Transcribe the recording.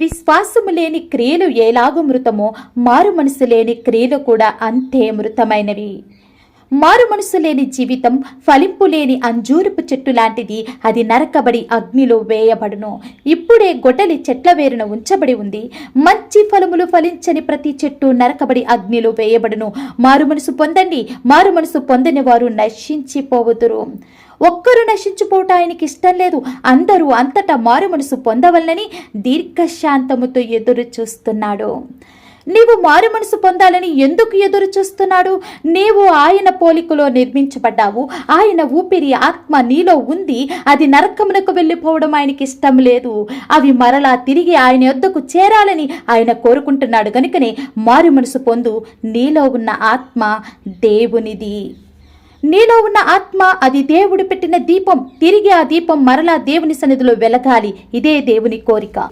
విశ్వాసము లేని క్రియలు ఎలాగూ మృతమో మారు మనసు లేని క్రియలు కూడా అంతే మృతమైనవి. మారు మనసు లేని జీవితం ఫలింపు లేని అంజూరపు చెట్టు లాంటిది. అది నరకబడి అగ్నిలో వేయబడును. ఇప్పుడే గొడ్డలి చెట్ల వేరున ఉంచబడి ఉంది. మంచి ఫలములు ఫలించని ప్రతి చెట్టు నరకబడి అగ్నిలో వేయబడును. మారు మనసు పొందండి. మారు మనసు పొందని వారు నశించిపోవుదురు. ఒక్కరు నశించిపోవటం ఆయనకి ఇష్టం లేదు. అందరూ అంతటా మారు మనసు పొందవల్లని దీర్ఘశాంతముతో ఎదురు చూస్తున్నాడు నీవు మారు మనసు పొందాలని ఎందుకు ఎదురు చూస్తున్నాడు? నీవు ఆయన పోలికలో నిర్మించబడ్డావు. ఆయన ఊపిరి ఆత్మ నీలో ఉంది. అది నరకమునకు వెళ్ళిపోవడం ఆయనకి ఇష్టం లేదు. అవి మరలా తిరిగి ఆయన యొద్దకు చేరాలని ఆయన కోరుకుంటున్నాడు. గనుకనే మారు మనసు పొందు. నీలో ఉన్న ఆత్మ దేవునిది. నీలో ఉన్న ఆత్మ అది దేవుడు పెట్టిన దీపం. తిరిగి ఆ దీపం మరలా దేవుని సన్నిధిలో వెలగాలి. ఇదే దేవుని కోరిక.